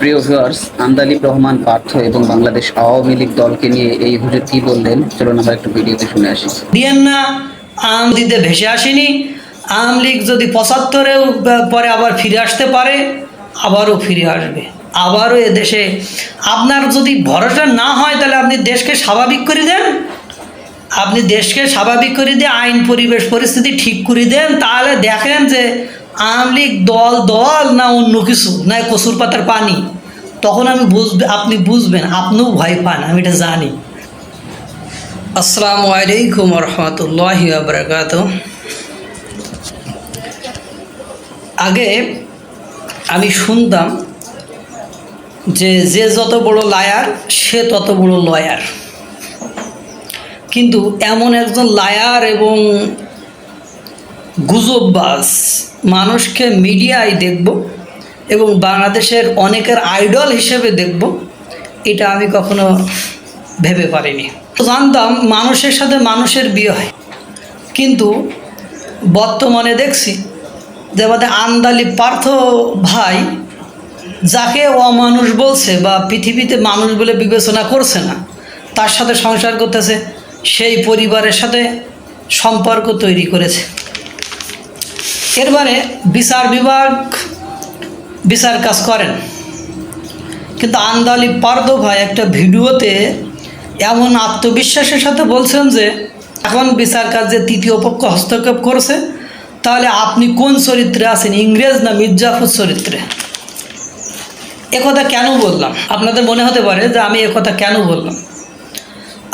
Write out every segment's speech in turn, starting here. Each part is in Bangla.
প্রিয় ভিউয়ার্স আন্দালিব রহমান, পার্থ এবং বাংলাদেশ আওয়ামী লীগ দলকে নিয়ে এই হুজুর কি বললেন? চলুন আমরা একটু ভিডিওতে শুনে আসি। দিয়েন না আওয়ামী লীগে ভেসে আসেনি। আওয়ামী লীগ যদি পঁচাত্তরেও পরে আবার ফিরে আসতে পারে, আবারও ফিরে আসবে। আবারও এ দেশে। আপনার যদি ভরসা না হয়, তাহলে আপনি দেশকে স্বাভাবিক করে দেন। আপনি দেশকে স্বাভাবিক করে দিয়ে আইন, পরিবেশ, পরিস্থিতি ঠিক করে দেন। তাহলে দেখেন যে আওয়ামী লীগ দল দল না অন্য কিছু, না কসুর পাতার পানি। তখন আমি বুঝবে, আপনি বুঝবেন, আপনিও ভয় পান, আমি এটা জানি। আসসালামু আলাইকুম রহমতুল্লাহ বরকাত আগে আমি শুনতাম যে যে যত বড় লায়ার সে তত বড় লয়ার কিন্তু এমন একজন লায়ার এবং গুজববাজ মানুষকে মিডিয়ায় দেখব এবং বাংলাদেশের অনেকের আইডল হিসেবে দেখব। এটা আমি কখনো ভেবে পারিনি। জানতাম মানুষের সাথে মানুষের বিয়ে হয়। কিন্তু বর্তমানে দেখছি যে আমাদের আন্দালি পার্থ ভাই যাকে অমানুষ বলছে বা পৃথিবীতে মানুষ বলে বিবেচনা করছে না, তার সাথে সংসার করতেছে, সেই পরিবারের সাথে সম্পর্ক তৈরি করেছে। এরবারে বিচার বিভাগ, বিচার কাজ করেন। কিন্তু আন্দালি পার্দ ভাই একটা ভিডিওতে এমন আত্মবিশ্বাসের সাথে বলছেন যে, এখন বিচার কাজে তৃতীয় পক্ষ হস্তক্ষেপ করেছে, তাহলে আপনি কোন চরিত্রে আছেন, ইংরেজ না মির্জাফর চরিত্রে? একথা কেন বললাম? আপনাদের মনে হতে পারে যে আমি একথা কেন বললাম?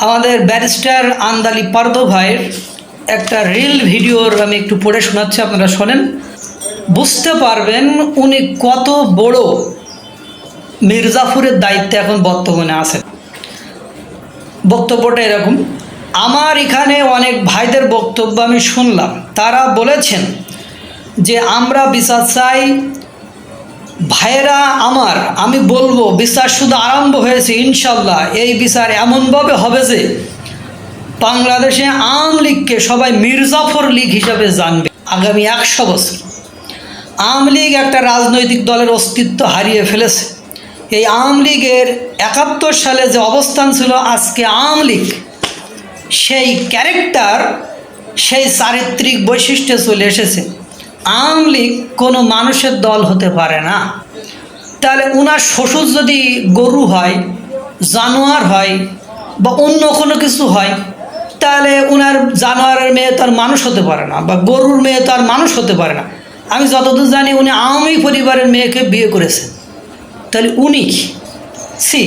আমাদের ব্যারিস্টার আন্দালি পার্দ ভাইয়ের একটা রিল ভিডিওর আমি একটু পড়ে শোনাচ্ছি, আপনারা শোনেন। বুঝতে পারবেন উনি কত বড় মির্জাফরের দায়িত্বে এখন বর্তমানে আছেন। বক্তব্যটা এরকম, আমার এখানে অনেক ভাইদের বক্তব্য আমি শুনলাম। তারা বলেছেন যে আমরা বিচার চাই, ভাইয়েরা আমার, আমি বলব, বিচার শুধু আরম্ভ হয়েছে, ইনশাল্লাহ, এই বিচার এমনভাবে হবে যে বাংলাদেশে আওয়ামী লীগকে সবাই মির্জাফর লীগ হিসাবে জানবে আগামী একশো বছর। আওয়ামী লীগ একটা রাজনৈতিক দলের অস্তিত্ব হারিয়ে ফেলেছে। এই আওয়ামী লীগের একাত্তর সালে যে অবস্থান ছিল আজকে আওয়ামী লীগ, সেই ক্যারেক্টার, সেই চারিত্রিক বৈশিষ্ট্যে চলে এসেছে। আওয়ামী লীগ কোনো মানুষের দল হতে পারে না। তাহলে ওনার শ্বশুর যদি গরু হয়, জানোয়ার হয় বা অন্য কোনো কিছু হয় তাহলে ওনার জানোয়ারের মেয়ে তার মানুষ হতে পারে না, বা গরুর মেয়ে তার মানুষ হতে পারে না। আমি যতদূর জানি উনি আওয়ামী পরিবারের মেয়েকে বিয়ে করেছেন। তাহলে উনি কি? সি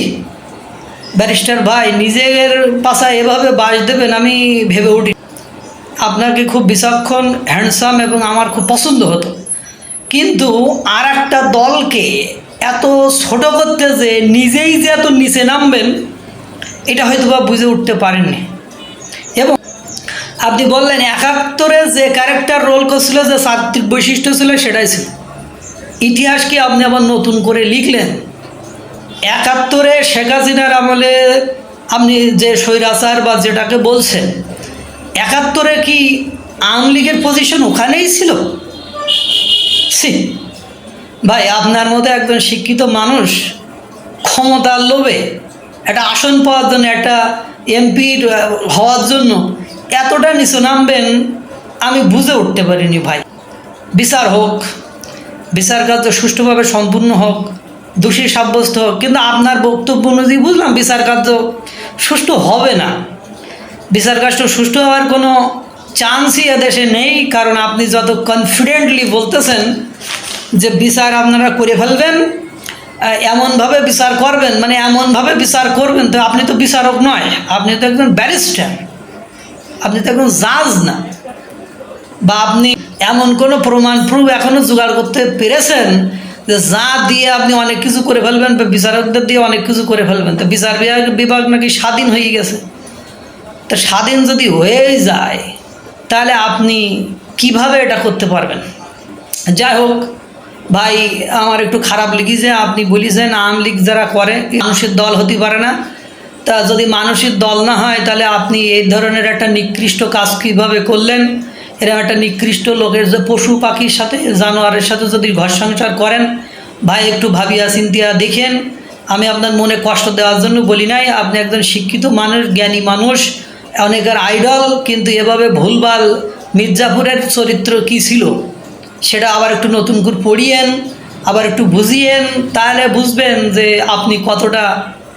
ব্যারিস্টার ভাই, নিজের পাশা এভাবে বাস দেবেন আমি ভেবে উঠি আপনাকে খুব বিচক্ষণ হ্যান্ডসাম এবং আমার খুব পছন্দ হতো। কিন্তু আর একটা দলকে এত ছোট করতে যে নিজেই যে এত নিচে নামবেন, এটা হয়তো বা বুঝে উঠতে পারেননি। আপনি বললেন একাত্তরে যে ক্যারেক্টার রোল করছিল, যে চারিত্রিক বৈশিষ্ট্য ছিল, সেটাই ছিল। ইতিহাস কি আপনি আবার নতুন করে লিখলেন? একাত্তরে শেখ হাসিনার আমলে আপনি যে স্বৈরাচার বা যেটাকে বলছেন, একাত্তরে কি আওয়ামী লীগের পজিশন ওখানেই ছিল? সি ভাই, আপনার মতো একজন শিক্ষিত মানুষ ক্ষমতার লোভে একটা আসন পাওয়ার জন্য, একটা এমপির হওয়ার জন্য এতটা নিচু নামবেন, আমি বুঝে উঠতে পারিনি ভাই। বিচার হোক, বিচার কার্য সুষ্ঠুভাবে সম্পূর্ণ হোক, দোষী সাব্যস্ত হোক, কিন্তু আপনার বক্তব্য অনুযায়ী বুঝলাম বিচার কার্য সুষ্ঠু হবে না। বিচার কার্য সুষ্ঠু হওয়ার কোনো চান্সই এদেশে নেই, কারণ আপনি যত কনফিডেন্টলি বলতেছেন যে বিচার আপনারা করে ফেলবেন এমনভাবে বিচার করবেন মানে এমনভাবে বিচার করবেন তো আপনি তো বিচারক নয়, আপনি তো একজন ব্যারিস্টার আপনি তো এখন জাজ না। বা আপনি এমন কোনো প্রমাণ প্রুফ এখনও জোগাড় করতে পেরেছেন যে যা দিয়ে আপনি অনেক কিছু করে ফেলবেন বা বিচারকদের দিয়ে অনেক কিছু করে ফেলবেন, তো বিচার বিভাগ বিভাগ নাকি স্বাধীন হয়ে গেছে। তো স্বাধীন যদি হয়ে যায়, তাহলে আপনি কীভাবে এটা করতে পারবেন? যাই হোক, ভাই, আমার একটু খারাপ লেগেছে। আপনি বলিছেন আওয়ামী লীগ যারা করে, মানুষের দল হতে পারে না। তা যদি মানুষের দল না হয়, তাহলে আপনি এই ধরনের একটা নিকৃষ্ট কাজ কীভাবে করলেন? এরকম একটা নিকৃষ্ট লোকের যে পশু পাখির সাথে, জানোয়ারের সাথে যদি ঘর সংসার করেন, ভাই একটু ভাবিয়া চিন্তিয়া দেখেন। আমি আপনার মনে কষ্ট দেওয়ার জন্য বলি নাই, আপনি একজন শিক্ষিত মানুষ, জ্ঞানী মানুষ, অনেকের আইডল কিন্তু এভাবে ভুলভাল মির্জাপুরের চরিত্র কি ছিল? সেটা আবার একটু নতুন করে পড়িয়েন, আবার একটু বুঝিয়েন, তাহলে বুঝবেন যে আপনি কতটা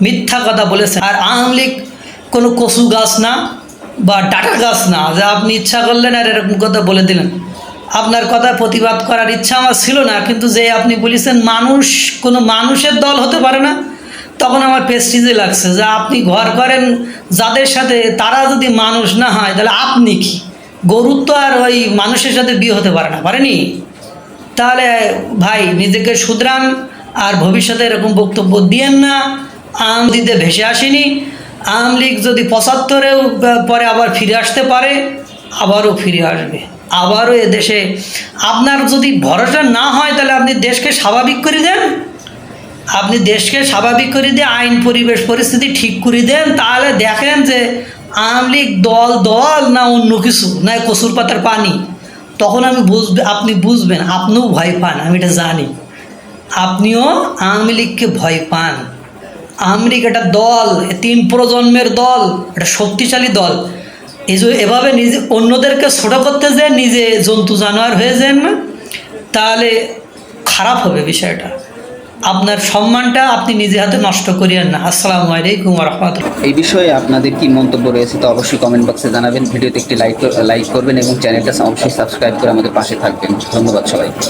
মিথ্যা কথা বলেছেন। আর আওয়ামী লীগ কোনো কচু গাছ না বা ডাটা গাছ না, যে আপনি ইচ্ছা করলেন আর এরকম কথা বলে দিলেন। আপনার কথা প্রতিবাদ করার ইচ্ছা আমার ছিল না, কিন্তু যে আপনি বলেছেন মানুষ, কোনো মানুষের দল হতে পারে না, তখন আমার পেস্টিজে লাগছে যে আপনি ঘর করেন যাদের সাথে, তারা যদি মানুষ না হয়, তাহলে আপনি কি? গরুর তো আর ওই মানুষের সাথে বিয়ে হতে পারে না, পারেনি? তাহলে ভাই, নিজেকে শুধরান আর ভবিষ্যতে এরকম বক্তব্য দিয়েন না। আম দিতে ভেসে আসেনি। আওয়ামী লীগ যদি পঁচাত্তরেও পরে আবার ফিরে আসতে পারে, আবারও ফিরে আসবে। আবারও দেশে আপনার যদি ভরসা না হয়, তাহলে আপনি দেশকে স্বাভাবিক করে দেন। আপনি দেশকে স্বাভাবিক করে দিয়ে আইন, পরিবেশ, পরিস্থিতি ঠিক করে দেন, তাহলে দেখেন যে আওয়ামী লীগ দল দল না অন্য কিছু, না কচুর পাতার পানি। তখন আমি বুঝবে, আপনি বুঝবেন, আপনিও ভয় পান, আমি এটা জানি। আপনিও আওয়ামী লীগকে ভয় পান। লীগ একটা দল তিন প্রজন্মের দল একটা শক্তিশালী দল। এই যে এভাবে নিজে, অন্যদেরকে ছোট করতে যে নিজে জন্তু জানোয়ার হয়ে যান না, তাহলে খারাপ হবে বিষয়টা। আপনার সম্মানটা আপনি নিজে হাতে নষ্ট করিয়েন না। আসসালামু আলাইকুম রহমতুল্লাহ এই বিষয়ে আপনাদের কি মন্তব্য রয়েছে তো অবশ্যই কমেন্ট বক্সে জানাবেন। ভিডিওতে একটি লাইক লাইক করবেন এবং চ্যানেলটা অবশ্যই সাবস্ক্রাইব করে আমাদের পাশে থাকবেন। ধন্যবাদ সবাইকে।